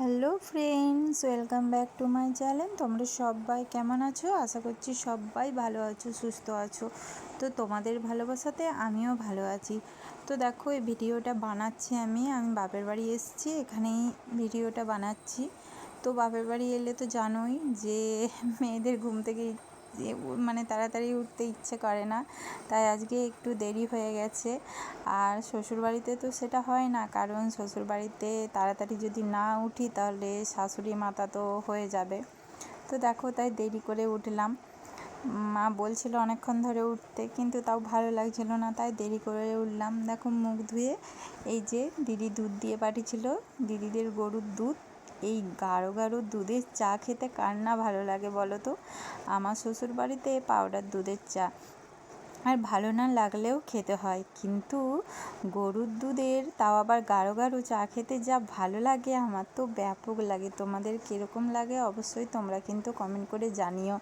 Hello friends, welcome back to my channel. তোমরা সবাই কেমন আছো? আশা করছি সবাই ভালো আছো, সুস্থ আছো। তো তোমাদের ভালোবাসাতে আমিও ভালো আছি। তো দেখো, এই ভিডিওটা বানাচ্ছি আমি। আমি বাপের বাড়ি এসেছি, এখানেই ভিডিওটা বানাচ্ছি। তো বাপের বাড়ি এলে তো জানোই যে মেয়েদের ঘুম থেকে মানে তাড়াতাড়ি উঠতে ইচ্ছে করে না। তাই আজকে একটু দেরি হয়ে গেছে। আর শ্বশুরবাড়িতে তো সেটা হয় না। কারণ শ্বশুরবাড়িতে তাড়াতাড়ি যদি না উঠি, তাহলে শাশুড়ি মাতা তো হয়ে যাবে। তো দেখো, তাই দেরি করে উঠলাম। মা বলছিল অনেকক্ষণ ধরে উঠতে, কিন্তু তাও ভালো লাগছিল না, তাই দেরি করে উঠলাম। দেখো, মুখ ধুয়ে এই যে দিদি দুধ দিয়ে পাঠিয়েছিল। দিদিদের গরুর দুধ। এই গাঢ় গাঢ় দুধের চা খেতে কার না ভালো লাগে বলো তো? আমার শ্বশুর বাড়িতে পাউডার দুধের চা। আর ভালো না লাগলেও খেতে হয়। কিন্তু গরুর দুধের তাও আবার গাঢ় গাঢ় চা খেতে যা ভালো লাগে, আমার তো ব্যাপক লাগে। তোমাদের কীরকম লাগে অবশ্যই তোমরা কিন্তু কমেন্ট করে জানিও।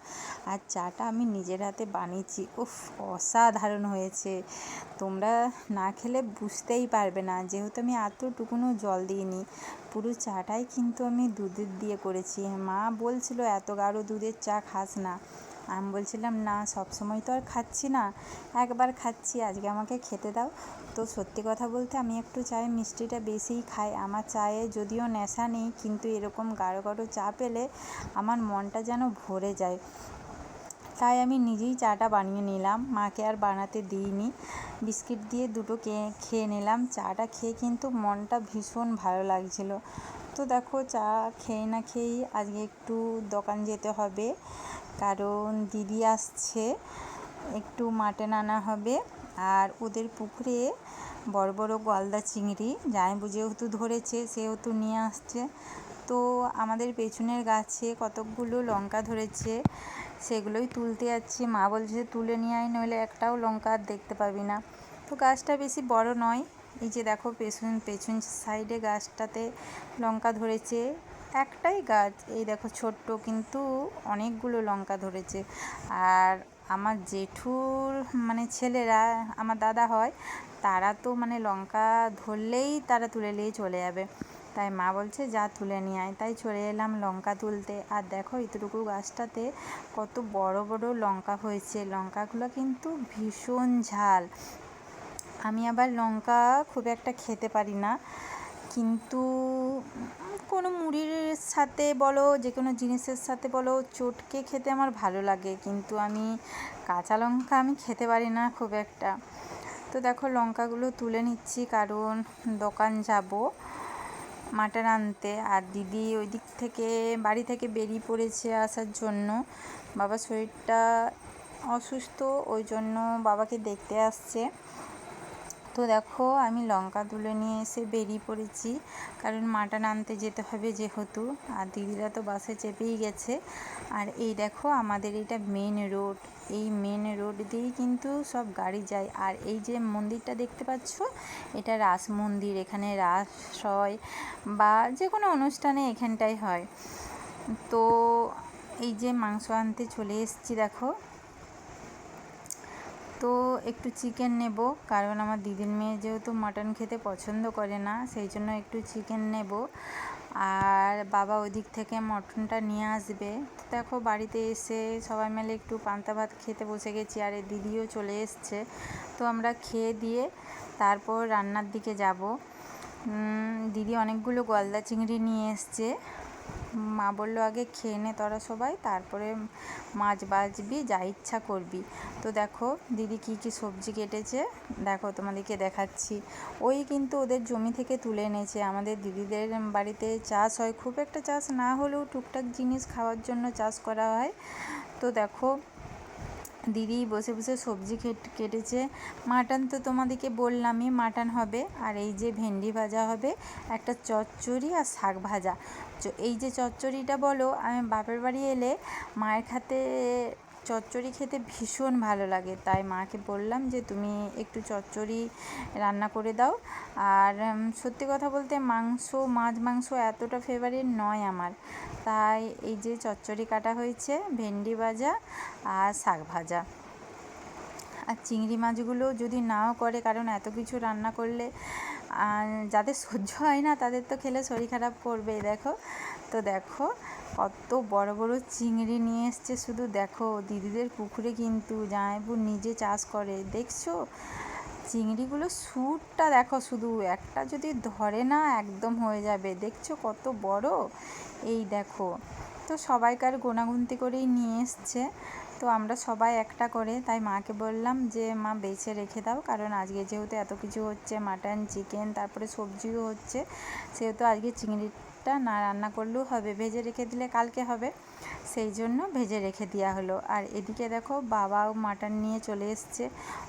আর চাটা আমি নিজের হাতে বানিয়েছি। উফ, অসাধারণ হয়েছে। তোমরা না খেলে বুঝতেই পারবে না। যেহেতু আমি এতটুকুনও জল দিইনি, পুরো চাটাই কিন্তু আমি দুধের দিয়ে করেছি। মা বলছিল, এত গাঢ় দুধের চা খাস না। আমি বলছিলাম, না সব সময় তো আর খাচ্ছি না। একবার খাচ্ছি, আজকে আমাকে খেতে দাও। তো সত্যি কথা বলতে আমি একটু চায়ে মিষ্টিটা বেশিই খাই। আমার চায়ে যদিও নেশা নেই, কিন্তু এরকম গাঢ় গাঢ় চা পেলে আমার মনটা যেন ভরে যায়। তাই আমি নিজেই চাটা বানিয়ে নিলাম। মাকে আর বানাতে দিইনি। বিস্কিট দিয়ে দুটো খেয়ে নিলাম। চাটা খেয়ে কিন্তু মনটা ভীষণ ভালো লাগছিল। তো দেখো, চা খেয়ে না খেয়েই আজকে একটু দোকান যেতে হবে। কারণ দিদি আসছে, একটু মাটন আনা হবে। আর ওদের পুকুরে বড় বড় গলদা চিংড়ি জামাইবু যেহেতু ধরেছে, সেহেতু নিয়ে আসছে। তো আমাদের পেছনের গাছে কতকগুলো লঙ্কা ধরেছে, সেগুলোই তুলতে যাচ্ছি। মা বলছে তুলে নিয়ে আয়, নইলে একটাও লঙ্কা আর দেখতে পাবি না। তো গাছটা বেশি বড় নয়। এই যে দেখো পেছন পেছন সাইডে গাছটাতে লঙ্কা ধরেছে। একটাই গাছ। এই দেখো ছোট্ট কিন্তু অনেকগুলো লঙ্কা ধরেছে। আর আমার জেঠুর মানে ছেলেরা, আমার দাদা হয়, তারা তো মানে লঙ্কা ধরলেই তারা তুলে নিয়ে চলে যাবে। তাই মা বলছে, যা তুলে নিয়ে আয়। তাই চলে এলাম লঙ্কা তুলতে। আর দেখো এতটুকু গাছটাতে কত বড় বড় লঙ্কা হয়েছে। লঙ্কাগুলো কিন্তু ভীষণ ঝাল। আমি আবার লঙ্কা খুব একটা খেতে পারি না। কিন্তু কোনো মুড়ির সাথে বলো, যে কোনো জিনিসের সাথে বলো, চটকে খেতে আমার ভালো লাগে। কিন্তু আমি কাঁচা লঙ্কা আমি খেতে পারি না খুব একটা। তো দেখো, লঙ্কাগুলো তুলে নিচ্ছি, কারণ দোকান যাব মাটন আনতে। আর দিদি ওই দিক থেকে, বাড়ি থেকে বেরিয়ে পড়েছে আসার জন্য। বাবার শরীরটা অসুস্থ, ওই জন্য বাবাকে দেখতে আসছে। তো দেখো, আমি লঙ্কা তুলে নিয়ে এসে বেরিয়ে পড়েছি। কারণ মাটন আনতে যেতে হবে যেহেতু, আর দিদিরা তো বাসে চেপেই গেছে। আর এই দেখো, আমাদের এটা মেন রোড এই মেন রোড দিয়েই কিন্তু সব গাড়ি যায়। আর এই যে মন্দিরটা দেখতে পাচ্ছ, এটা রাস মন্দির। এখানে রাস হয় বা যে কোনো অনুষ্ঠানে এখানটাই হয়। তো এই যে মাংস আনতে চলে এসেছি দেখো। তো একটু চিকেন নেব, কারণ আমার দিদির মেয়ে যেহেতু মাটন খেতে পছন্দ করে না, সেই জন্য একটু চিকেন নেব। আর বাবা ওদিক থেকে মটনটা নিয়ে আসবে। দেখো বাড়িতে এসে সবাই মিলে একটু পান্তা ভাত খেতে বসে গেছি, আর দিদিও চলে এসছে। তো আমরা খেয়ে দিয়ে তারপর রান্নার দিকে যাব। দিদি অনেকগুলো গলদা চিংড়ি নিয়ে এসছে। মা বলল, আগে খেয়ে নে তোরা সবাই, তারপরে মাছ বাছবি, যা ইচ্ছা করবি। তো দেখো, দিদি কি কি সবজি কেটেছে, দেখো তোমাদেরকে দেখাচ্ছি। ওই কিন্তু ওদের জমি থেকে তুলে এনেছে। আমাদের দিদিদের বাড়িতে চাষ হয়, খুব একটা চাষ না হলেও টুকটাক জিনিস খাওয়ার জন্য চাষ করা হয়। তো দেখো দিদি বসে বসে সবজি কেটেছে। মাটন তো তোমাদেরকে বললামই, মাটন হবে, আর এই যে ভেন্ডি ভাজা হবে, একটা চচ্চড়ি আর শাক ভাজা। এই যে চচ্চড়িটা বলো, আমি বাপের বাড়ি এলে মায়ের খাতে চচ্চড়ি খেতে ভীষণ ভালো লাগে। তাই মাকে বললাম যে, তুমি একটু চচ্চড়ি রান্না করে দাও। আর সত্যি কথা বলতে মাংস, মাছ মাংস এতটা ফেভারিট নয় আমার। তাই এই যে চচ্চড়ি কাটা হয়েছে, ভেন্ডি ভাজা আর শাক ভাজা। আর চিংড়ি মাছগুলো যদি নাও করে, কারণ এত কিছু রান্না করলে যাদের সহ্য হয় না, তাদের তো খেলে শরীর খারাপ করবেই। দেখো, তো দেখো কত বড় বড় চিংড়ি নিয়ে এসছে। শুধু দেখো, দিদিদের পুকুরে কিন্তু জামাইবু নিজে চাষ করে। দেখছ? চিংড়িগুলো সুরটা দেখো শুধু, একটা যদি ধরে না একদম হয়ে যাবে। দেখছ কত বড়? এই দেখো। তো সবাইকার গোনাগুনতি করেই নিয়ে এসছে। তো আমরা সবাই একটা করে। তাই মাকে বললাম যে, মা, বেছে রেখে দাও। কারণ আজকে যেহেতু এত কিছু হচ্ছে, মাটন, চিকেন, তারপরে সবজিও হচ্ছে, সেহেতু আজকে চিংড়িটা না রান্না করলেও হবে, ভেজে রেখে দিলে কালকে হবে। সেই জন্য ভেজে রেখে দেওয়া হলো। আর এদিকে দেখো বাবাও মাটন নিয়ে চলে এসছে।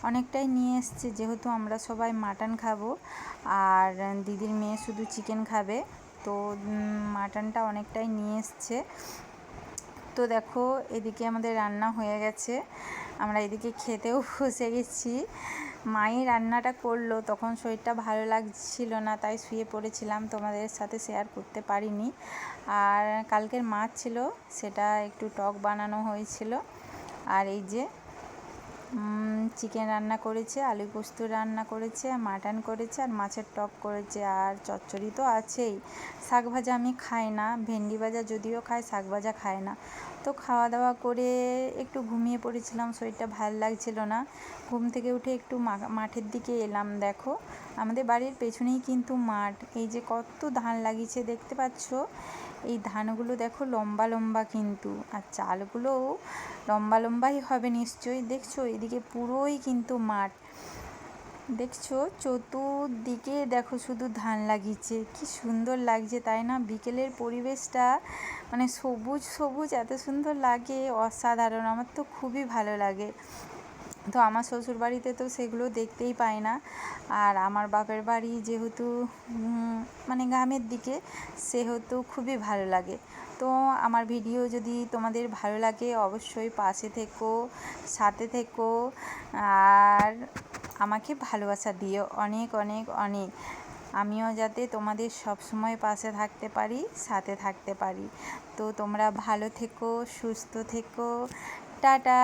অনেকটাই নিয়ে এসছে, যেহেতু আমরা সবাই মাটন খাব। আর দিদির মেয়ে শুধু চিকেন খাবে, তো মাটনটা অনেকটাই নিয়ে এসছে। তো দেখো এদিকে আমাদের রান্না হয়ে গেছে। আমরা এদিকে খেতেও বসে গেছি। মাই রান্নাটা করল, তখন শরীরটা ভালো লাগছিল না, তাই শুয়ে পড়েছিলাম, তোমাদের সাথে শেয়ার করতে পারিনি। আর কালকের মাছ ছিল, সেটা একটু টক বানানো হয়েছিল। আর এই যে চিকেন রান্না করেছে, আলু পোস্ত রান্না করেছে মাটন করেছে, আর মাছের টক করেছে, আর চচ্চড়ি তো আছেই। শাক ভাজা আমি খাই না, ভেন্ডি ভাজা যদিও খাই, শাক ভাজা খাই না। তো খাওয়া দাওয়া করে একটু ঘুমিয়ে পড়েছিলাম, শরীরটা ভালো লাগছিল না। ঘুম থেকে উঠে একটু মাঠের দিকে এলাম, দেখো। আমাদের বাড়ির পেছনেই কিন্তু মাঠ। এই যে কত ধান লাগিয়েছে, দেখতে পাচ্ছ? এই ধানগুলো দেখো লম্বা লম্বা কিন্তু, আর চালগুলোও লম্বা লম্বাই হবে নিশ্চয়ই। দেখছ এদিকে পুরোই কিন্তু মাঠ। দেখছ? চতুর্দিকে দেখো শুধু ধান লাগিয়েছে কি সুন্দর লাগছে, তাই না? বিকেলের পরিবেশটা মানে সবুজ সবুজ, এত সুন্দর লাগে, অসাধারণ। আমার তো খুবই ভালো লাগে। তো আমার শ্বশুর বাড়িতে তো সেগুলো দেখতেই পায় না। আর আমার বাপের বাড়ি যেহেতু মানে গ্রামের দিকে, সেহেতু খুবই ভালো লাগে। তো আমার ভিডিও যদি তোমাদের ভালো লাগে, অবশ্যই পাশে থেকো, সাথে থেকো, আর আমাকে ভালোবাসা দিও অনেক অনেক অনেক। আমিও যাতে তোমাদের সব সময় পাশে থাকতে পারি, সাথে থাকতে পারি। তো তোমরা ভালো থেকো, সুস্থ থেকো। টাটা।